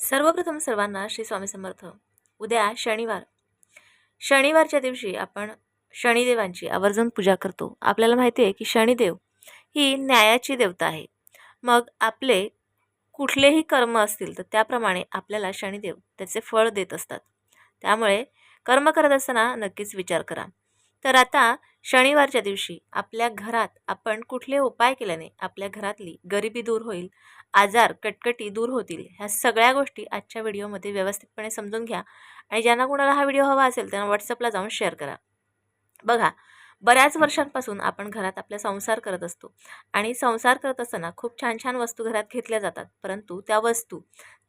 सर्वप्रथम सर्वांना श्री स्वामी समर्थ. उद्या शनिवार. शनिवारच्या दिवशी आपण शनिदेवांची आवर्जून पूजा करतो. आपल्याला माहिती आहे की शनिदेव ही न्यायाची देवता आहे. मग आपले कुठलेही कर्म असतील तर त्याप्रमाणे आपल्याला शनिदेव त्याचे फळ देत असतात. त्यामुळे कर्म करत असताना नक्कीच विचार करा. तर आता शनिवारच्या दिवशी आपल्या घरात आपण कुठले उपाय केल्याने आपल्या घरातली गरिबी दूर होईल आजार कटकटी दूर होतील ह्या सगळ्या गोष्टी आजच्या व्हिडिओमध्ये व्यवस्थितपणे समजून घ्या. आणि ज्यांना कोणाला हा व्हिडिओ हवा असेल त्यांना व्हॉट्सअपला जाऊन शेअर करा. बघा बऱ्याच वर्षांपासून आपण घरात आपला संसार करत असतो. आणि संसार करत असताना खूप छान छान वस्तू घरात घेतल्या जातात. परंतु त्या वस्तू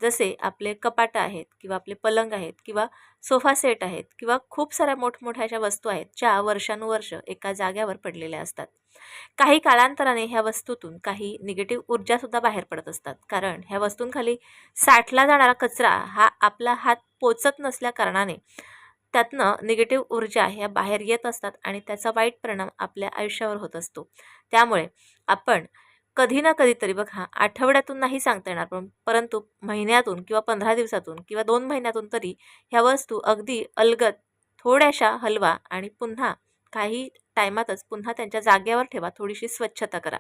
जसे आपले कपाटं आहेत किंवा आपले पलंग आहेत किंवा सोफा सेट आहेत किंवा खूप साऱ्या मोठमोठ्या ज्या वस्तू आहेत ज्या वर्षानुवर्ष एका जाग्यावर पडलेल्या असतात. काही कालांतराने ह्या वस्तूतून काही निगेटिव्ह ऊर्जासुद्धा बाहेर पडत असतात. कारण ह्या वस्तूंखाली साठला जाणारा कचरा हा आपला हात पोचत नसल्या कारणाने त्यातनं निगेटिव्ह ऊर्जा ह्या बाहेर येत असतात आणि त्याचा वाईट परिणाम आपल्या आयुष्यावर होत असतो. त्यामुळे आपण कधी ना कधीतरी बघा आठवड्यातून नाही सांगता येणार पण परंतु महिन्यातून किंवा पंधरा दिवसातून किंवा दोन महिन्यातून तरी ह्या वस्तू अगदी अलगद थोड्याशा हलवा आणि पुन्हा काही टायमातच पुन्हा त्यांच्या जागेवर ठेवा थोडीशी स्वच्छता करा.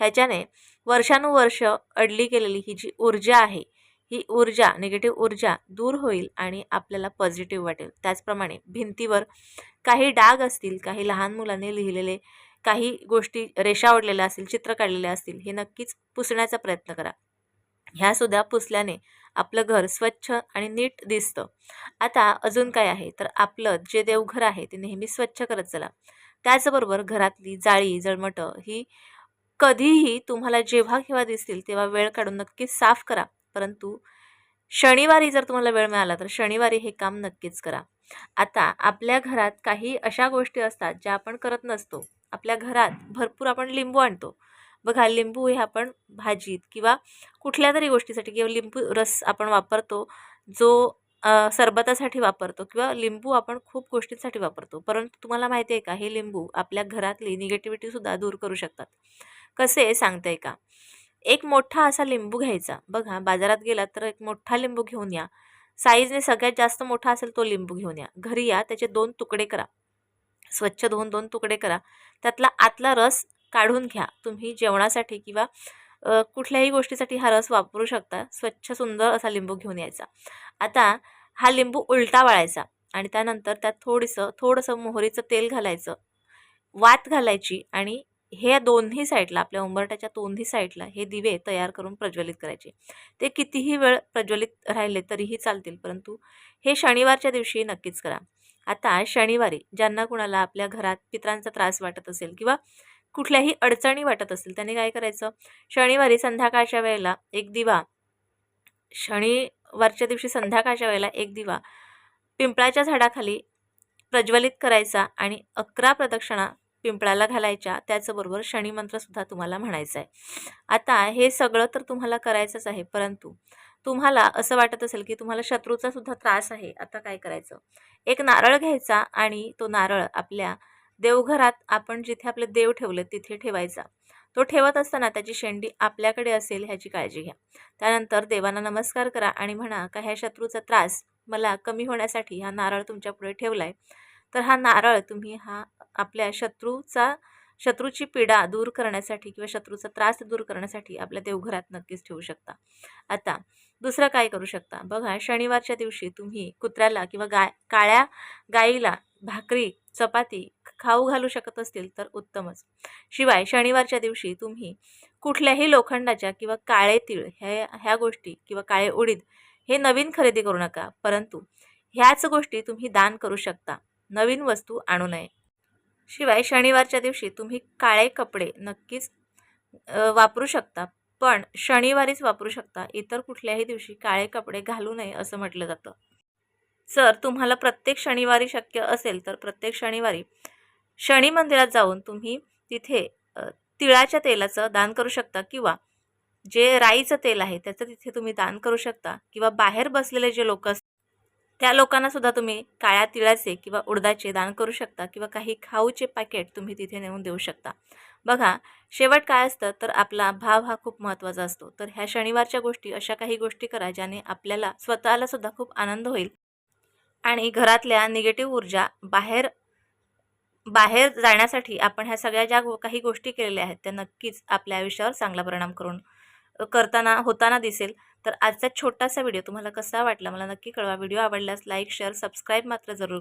ह्याच्याने वर्षानुवर्ष अडली गेलेली ही जी ऊर्जा आहे ही ऊर्जा निगेटिव्ह ऊर्जा दूर होईल आणि आपल्याला पॉझिटिव्ह वाटेल. त्याचप्रमाणे भिंतीवर काही डाग असतील काही लहान मुलांनी लिहिलेले काही गोष्टी रेषा ओढलेल्या असतील चित्र काढलेले असतील हे नक्कीच पुसण्याचा प्रयत्न करा. ह्यासुद्धा पुसल्याने आपलं घर स्वच्छ आणि नीट दिसतं. आता अजून काय आहे? तर आपलं जे देवघर आहे ते नेहमी स्वच्छ करत चला. त्याचबरोबर घरातली जाळी जळमटं ही कधीही तुम्हाला जेव्हा केव्हा दिसतील तेव्हा वेळ काढून नक्कीच साफ करा. परंतु शनिवारी जर तुम्हाला वेळ मिळाला तर शनिवारी हे काम नक्कीच करा. आता आपल्या घरात काही अशा गोष्टी असतात ज्या आपण करत नसतो. आपल्या घरात भरपूर आपण लिंबू आणतो. बघा लिंबू हे आपण भाजीत किंवा कुठल्या तरी गोष्टीसाठी किंवा लिंबू रस आपण वापरतो जो सरबतासाठी वापरतो किंवा लिंबू आपण खूप गोष्टींसाठी वापरतो. परंतु तुम्हाला माहिती आहे का हे लिंबू आपल्या घरातली निगेटिव्हिटीसुद्धा दूर करू शकतात. कसे सांगते का? एक मोठा असा लिंबू घ्यायचा. बघा बाजारात गेलात तर एक मोठा लिंबू घेऊन या. साईजने सगळ्यात जास्त मोठा असेल तो लिंबू घेऊन या. घरी या त्याचे दोन तुकडे करा. स्वच्छ धुवून दोन तुकडे करा. त्यातला आतला रस काढून घ्या. तुम्ही जेवणासाठी किंवा कुठल्याही गोष्टीसाठी हा रस वापरू शकता. स्वच्छ सुंदर असा लिंबू घेऊन यायचा. आता हा लिंबू उलटा वाळायचा आणि त्यानंतर त्यात थोडंसं थोडंसं मोहरीचं तेल घालायचं. वात घालायची आणि हे दोन्ही साईडला आपल्या उंबरट्याच्या दोन्ही साईडला हे दिवे तयार करून प्रज्वलित करायचे. ते कितीही वेळ प्रज्वलित राहिले तरीही चालतील परंतु हे शनिवारच्या दिवशी नक्कीच करा. आता शनिवारी ज्यांना कुणाला आपल्या घरात पित्रांचा त्रास वाटत असेल किंवा कुठल्याही अडचणी वाटत असेल त्यांनी काय करायचं? शनिवारी संध्याकाळच्या वेळेला एक दिवा शनिवारच्या दिवशी संध्याकाळच्या वेळेला एक दिवा पिंपळाच्या झाडाखाली प्रज्वलित करायचा आणि अकरा प्रदक्षिणा पिंपळाला घालायच्या त्याचबरोबर शनिमंत्रसुद्धा तुम्हाला म्हणायचं आहे. आता हे सगळं तर तुम्हाला करायचंच आहे परंतु तुम्हाला असं वाटत असेल की तुम्हाला शत्रूचा सुद्धा त्रास आहे आता काय करायचं? एक नारळ घ्यायचा आणि तो नारळ आपल्या देवघरात आपण जिथे आपले देव ठेवले तिथे ठेवायचा. तो ठेवत असताना त्याची शेंडी आपल्याकडे असेल ह्याची काळजी घ्या. त्यानंतर देवांना नमस्कार करा आणि म्हणा का ह्या शत्रूचा त्रास मला कमी होण्यासाठी हा नारळ तुमच्यापुढे ठेवला आहे तर हा नारळ तुम्ही हा आपल्या शत्रूचा शत्रूची पीडा दूर करण्यासाठी किंवा शत्रूचा त्रास दूर करण्यासाठी आपल्या देवघरात नक्कीच ठेवू शकता. आता दुसरं काय करू शकता? बघा शनिवारच्या दिवशी तुम्ही कुत्र्याला किंवा गाय काळ्या गाईला भाकरी चपाती खाऊ घालू शकत असतील तर उत्तमच. शिवाय शनिवारच्या दिवशी तुम्ही कुठल्याही लोखंडाच्या किंवा काळे तीळ ह्या ह्या गोष्टी किंवा काळे उडीद हे नवीन खरेदी करू नका. परंतु ह्याच गोष्टी तुम्ही दान करू शकता. नवीन वस्तू आणू नये. शिवाय शनिवारच्या दिवशी तुम्ही काळे कपडे नक्कीच वापरू शकता पण शनिवारीच वापरू शकता. इतर कुठल्याही दिवशी काळे कपडे घालू नये असं म्हटलं जातं. जर तुम्हाला प्रत्येक शनिवारी शक्य असेल तर प्रत्येक शनिवारी शनी मंदिरात जाऊन तुम्ही तिथे तिळाच्या तेलाचं दान करू शकता किंवा जे राईचं तेल आहे त्याचं तिथे तुम्ही दान करू शकता किंवा बाहेर बसलेले जे लोक असतात त्या लोकांना सुद्धा तुम्ही काळ्या तिळाचे किंवा उडदाचे दान करू शकता किंवा काही खाऊचे पॅकेट तुम्ही तिथे नेऊन देऊ शकता. बघा शेवट काय असतं? तर आपला भाव हा खूप महत्त्वाचा असतो. तर ह्या शनिवारच्या गोष्टी अशा काही गोष्टी करा ज्याने आपल्याला स्वतःला सुद्धा खूप आनंद होईल. आणि घरातल्या निगेटिव्ह ऊर्जा बाहेर बाहेर जाण्यासाठी आपण ह्या सगळ्या ज्या गो- काही गोष्टी केलेल्या आहेत त्या नक्कीच आपल्या आयुष्यावर चांगला परिणाम करून करताना होताना दिसेल. तर आजचा छोटासा व्हिडिओ तुम्हाला कसा वाटला? मला नक्की कळवा. व्हिडिओ आवडल्यास लाईक शेअर सबस्क्राईब मात्र जरूर